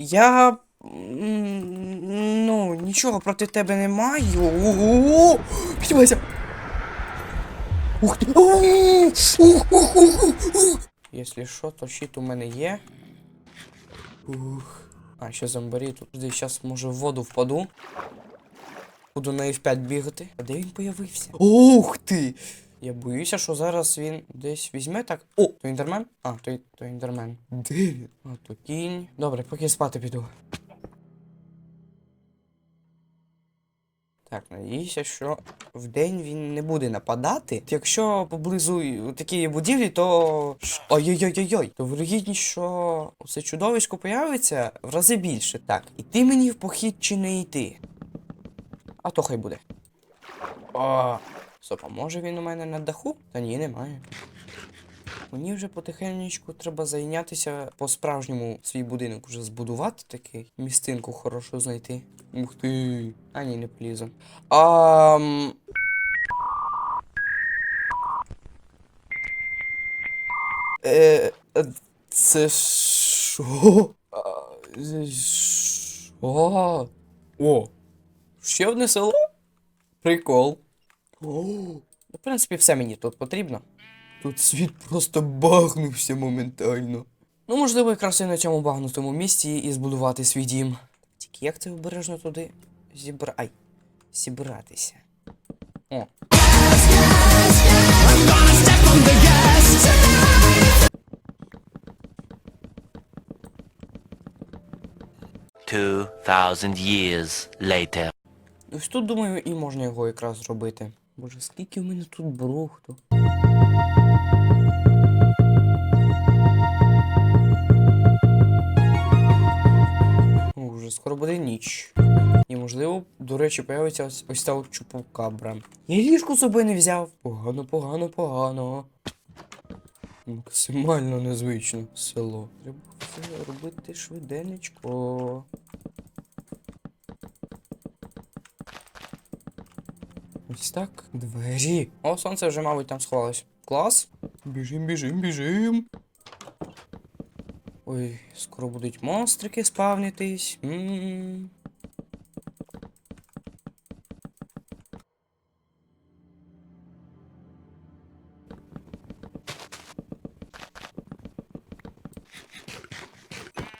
Я. Ну, нічого проти тебе не маю. Ого! Піднімайся! Ух ти! Якщо що, то щит у мене є. Ух. А, ще зомбарі тут. Зараз може в воду впаду. Буду на F5 бігати. А де він появився? Ух ти! Я боюся, що зараз він десь візьме так. О, то інтермен? А, то, то інтермен. Де він? А, то кінь. Добре, поки спати піду. Так, надіюся, що вдень він не буде нападати. Якщо поблизу такі будівлі, то. Ой-ой-ой-ой-ой. То вирогідність, що це чудовисько появиться в рази більше. Так, іти мені в похід чи не йти? А то хай буде. О, стоп, а може він у мене на даху? Та ні, немає. Мені вже потихеньку треба зайнятися по-справжньому свій будинок вже збудувати такий. Містинку хорошу знайти. Ух ти. А ні, не полізу. Ам... Е, е, це що? Що? О, ще одне село? Прикол. О, ну, в принципі, все мені тут потрібно. Тут світ просто багнувся моментально. Ну, можливо, якраз і на цьому багнутому місці і збудувати свій дім. Тільки як це обережно туди зібра... Ай, зібратися. О. Two thousand years later. Ось тут, думаю, і можна його якраз зробити. Боже, скільки в мене тут брухту. О, скоро буде ніч. І можливо, до речі, появиться ось, ось та от. Я ліжку з собою не взяв. Погано, погано, погано. Максимально незвично село. Треба все робити швиденечко. Ось так. Двері. О, сонце вже, мабуть, там сховалось. Клас. Біжим, біжим, біжим. Ой, скоро будуть монстрики спавнитись. М.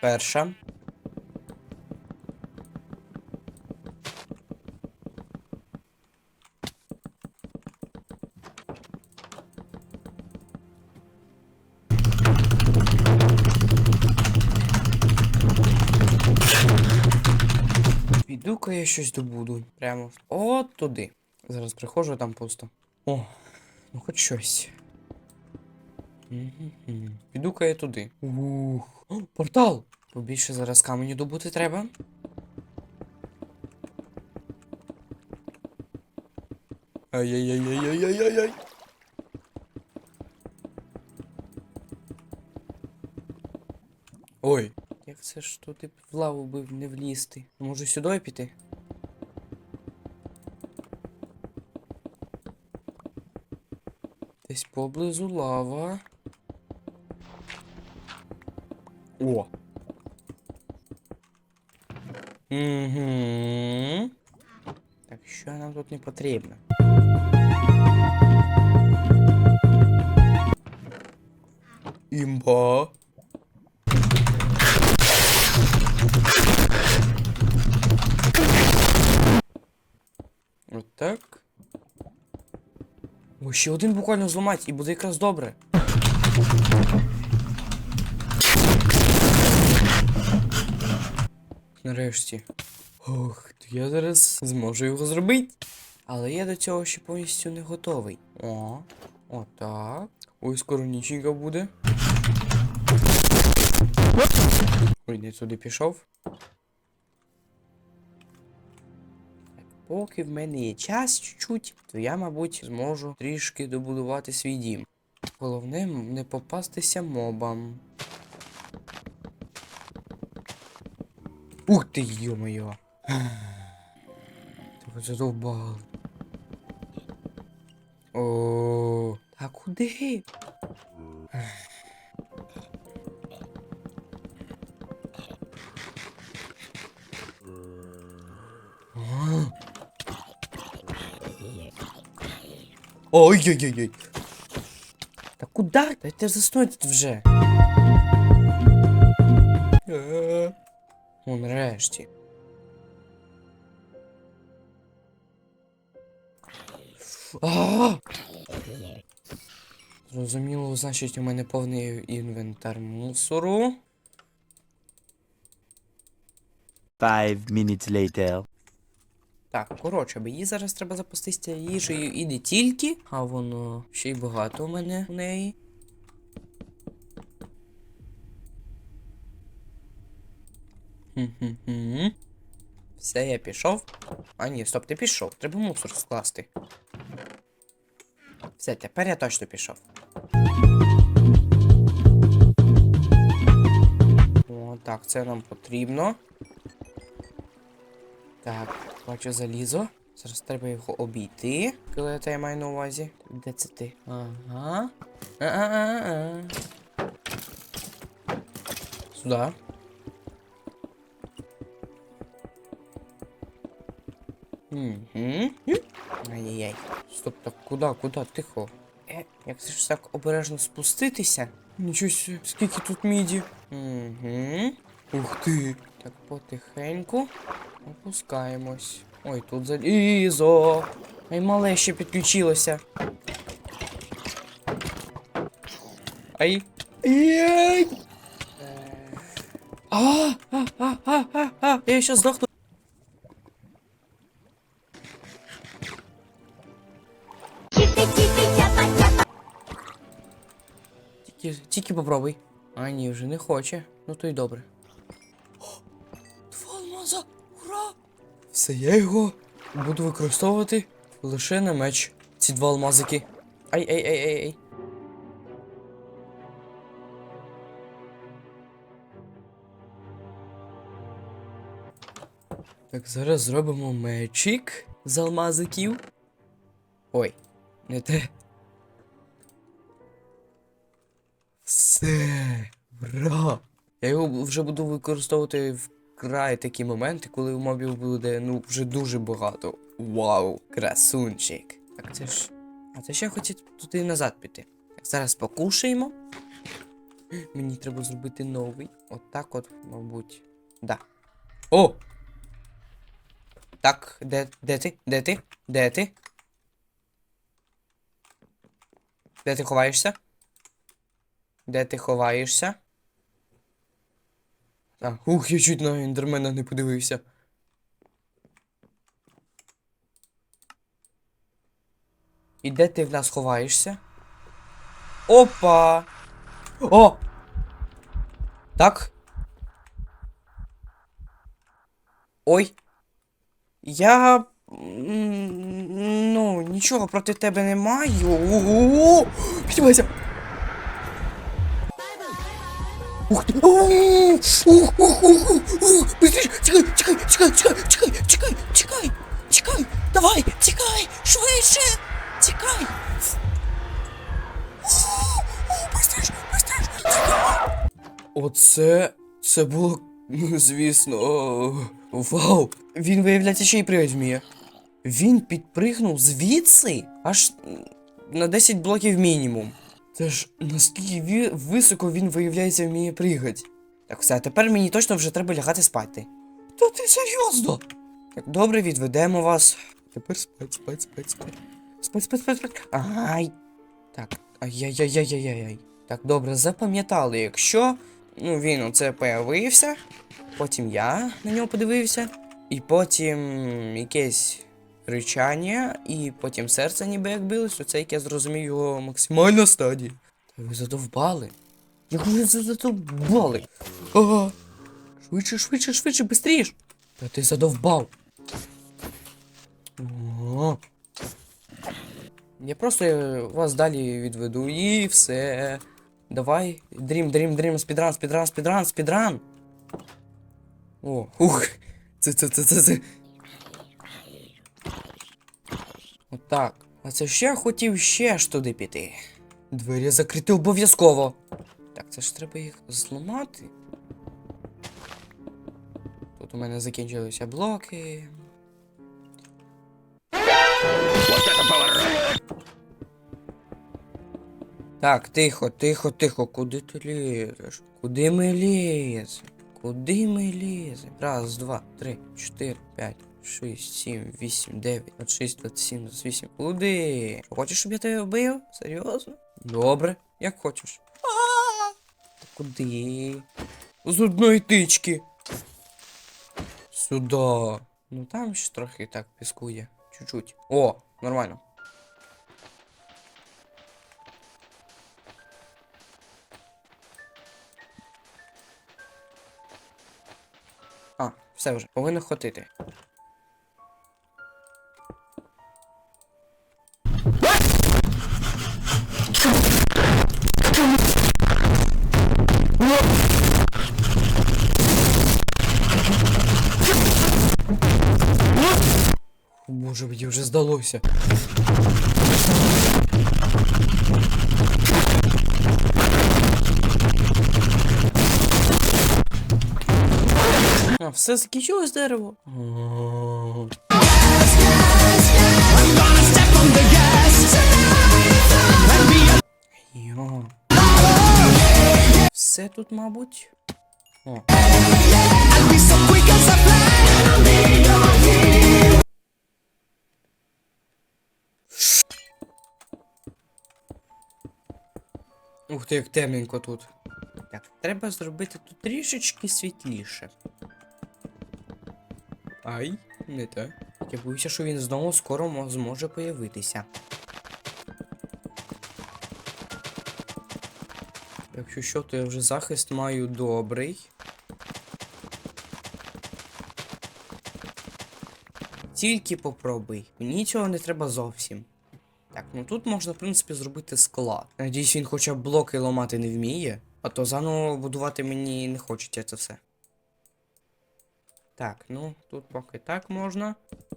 Перша. Піду-ка я щось добуду. Прямо от туди. Зараз приходжу, там пусто. О, ну хоч щось. Піду-ка я туди. Ух. О, портал! Побільше зараз каменю добути треба. Ай-яй-яй-яй-яй-яй-яй-яй. Ой. Це ж туди в лаву би не влізти? Може сюди піти? Десь поблизу лава. О. Угу. Так, що нам тут не потрібно? Імба. Так. О, ще один буквально зламать, і буде якраз добре. Нарешті. Ох, то я зараз зможу його зробити. Але я до цього ще повністю не готовий. О, отак. Ой, скоро ніченька буде. Ой, не туди пішов. Поки в мене є час чуть-чуть, то я, мабуть, зможу трішки добудувати свій дім. Головне не попастися мобам. Ух ти, йо-моє. Ти задовбав. О, а куди? Ой-ой-ой-ой. Та куди? Дайте заснути тут вже. Ну, нарешті. Зрозуміло, значить, у мене повний інвентар мусору. Five minutes later. Так, коротше, їй зараз треба запастися їжею і не тільки, а воно ще й багато у мене в неї. Все, я пішов. А ні, стоп, ти пішов. Треба мусор скласти. Все, тепер я точно пішов. О, так, це нам потрібно. Так, бачу залізо. Зараз треба його обійти. Скелета я маю на увазі. Де це ти? Ага. А-а-а-а. Сюди. Угу. Ай-яй-яй. Стоп, так куди, куди? Тихо. Е, як це ж так обережно спуститися? Нічого сі, скільки тут міді. Угу. Ух ти. Так, потихеньку. Опускаємось. Ой, тут залізо. Ай, мале ще підключилося. Ай. Ай. А, а, а, а, а, а, я сейчас сдохну. Тільки, попробуй. А ні, вже не хоче. Ну то й добре. Все, я його буду використовувати лише на меч. Ці два алмазики. Ай, ай, ай, ай, ай. Так, зараз зробимо мечик з алмазиків. Ой, не те. Все, ура! Я його вже буду використовувати вкрай такі моменти, коли у мобів буде ну вже дуже багато. Вау, красунчик. Так це ж. А це ще хотів туди назад піти. Так, зараз покушаємо. Мені треба зробити новий. Отак от, мабуть. Да. О! Так, де, де ти? Де ти? Де ти? Де ти ховаєшся? Де ти ховаєшся? А, ух, я чуть на ендермена не подивився. І де ти в нас ховаєшся? Опа! О! Так. Ой. Я. Ну, нічого проти тебе не маю. Ого! Піднімайся! Ух ти! Ух, ух, ух, ух, ух! Быстріше! Чекай, чекай, чекай, чекай, чекай, чекай, чекай, чекай! Давай, тікай! Швидше! Тікай! Быстріше, быстріше! Тікай! Оце... Це було, ну, звісно, о, вау! Він, виявляється, ще й пригать вміє. Він підпригнув звідси аж м, на 10 блоків мінімум. Це ж наскільки високо він, виявляється, вміє пригати. Так, все, тепер мені точно вже треба лягати спати. Та ти серйозно? Так, добре, відведемо вас. Тепер спать, спать, спать, спать. Спать, спать, спать, спать. Ай. Так, ай-яй-яй-яй-яй-яй. Так, добре, запам'ятали, якщо ну, він оце появився, потім я на нього подивився, і потім якесь ричання, і потім серце ніби як билось, оце як я зрозумів його максимальна стадія. Та ви задовбали. Як ви задовбали? Ага. Швидше, швидше, швидше, бистріш. Та ти задовбав. О. Я просто е, вас далі відведу і все. Давай. Дрім, дрім, дрім, спідран, спідран, спідран, спідран. О, ух. Це, це, це, це, це. Отак. А це ще я хотів ще ж туди піти. Двері закрити обов'язково. Так, це ж треба їх зламати. Тут у мене закінчилися блоки. Так, тихо, тихо, тихо. Куди ти лізеш? Куди ми ліземо? Куди ми ліземо? Раз, два, три, чотири, п'ять, шість, сім, вісім, дев'ять, двадцять шість, двадцять сім, двадцять вісім. Куди? Хочеш, щоб я тебе вбив? Серйозно? Добре, як хочеш. Та Куди? З одної тички. Сюда. Ну там ще трохи так піскує. Чуть-чуть. О, нормально. А, все вже, повинно хватити. Здалося. А, все закінчилось дерево. Йо. Все тут, мабуть. О. Ух ти, як темненько тут. Так, треба зробити тут трішечки світліше. Ай, не те. Я боюся, що він знову скоро зможе появитися. Якщо що, то я вже захист маю добрий. Тільки попробуй. Мені цього не треба зовсім. Так, ну тут можна, в принципі, зробити склад. Надіюсь, він хоча б блоки ламати не вміє, а то заново будувати мені не хочеться це все. Так, ну тут поки так можна.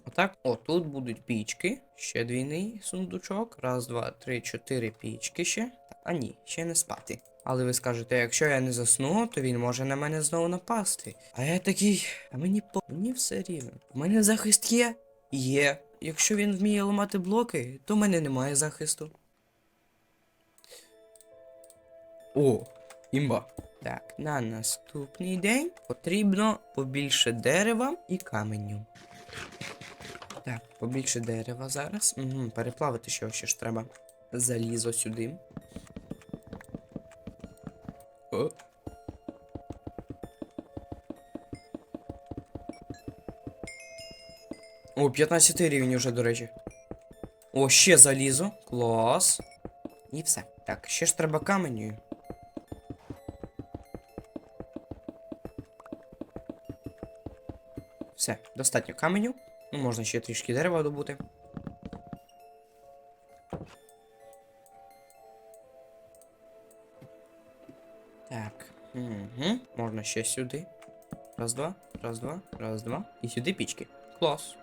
Отак. О, тут будуть пічки. Ще двійний сундучок. Раз, два, три, чотири пічки ще. А ні, ще не спати. Але ви скажете, якщо я не засну, то він може на мене знову напасти. А я такий, а мені по мені все рівно. У мене захист є? Є. Якщо він вміє ламати блоки, то в мене немає захисту. О, імба. Так, на наступний день потрібно побільше дерева і каменю. Так, побільше дерева зараз. Угу, переплавити ще, ще ж треба. Залізо сюди. О, 15 рівень уже, до речі. О, ще залізо. Клас. І все. Так, ще ж треба каменю. Все, достатньо каменю. Ну, можна ще трішки дерева добути. Так. Угу. Можна ще сюди. Раз, два, раз, два, раз, два. І сюди пічки. Клас.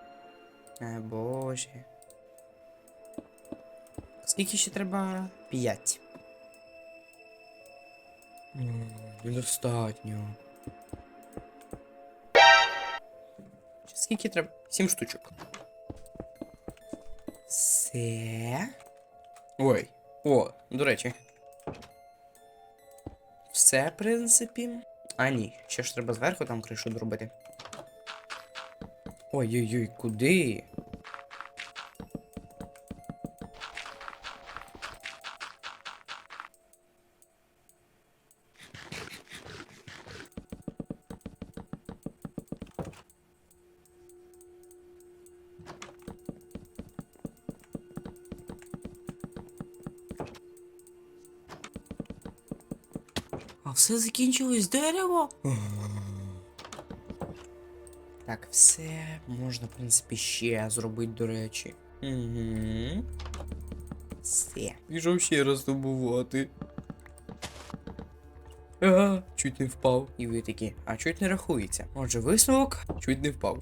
Е, боже. Скільки ще треба? П'ять. Недостатньо. Скільки треба? Сім штучок. Все. Ой. О, до речі. Все, в принципі. А ні, ще ж треба зверху там кришу доробити. Ой-ой-ой, куди? А все закінчилось дерево? Так, все можна, в принципі, ще зробити, до речі. Угу. Все. Пішов ще раз добувати. А, чуть не впав. І ви такі, а чуть не рахується. Отже, висновок, чуть не впав.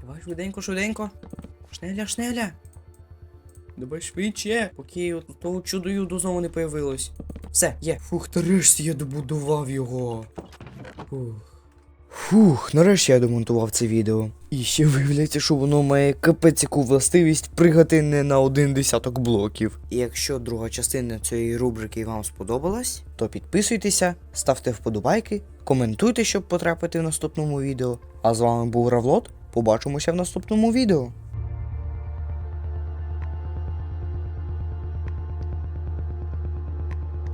Давай швиденько, швиденько. Шнеля, шнеля. Давай швидше, поки от того чудо-юдо знову не появилось. Все, є. Фух, нарешті я добудував його. Фух. Фух, нарешті я домонтував це відео. І ще виявляється, що воно має капець яку властивість пригати не на один десяток блоків. І якщо друга частина цієї рубрики вам сподобалась, то підписуйтеся, ставте вподобайки, коментуйте, щоб потрапити в наступному відео. А з вами був Равлот. Побачимося в наступному відео.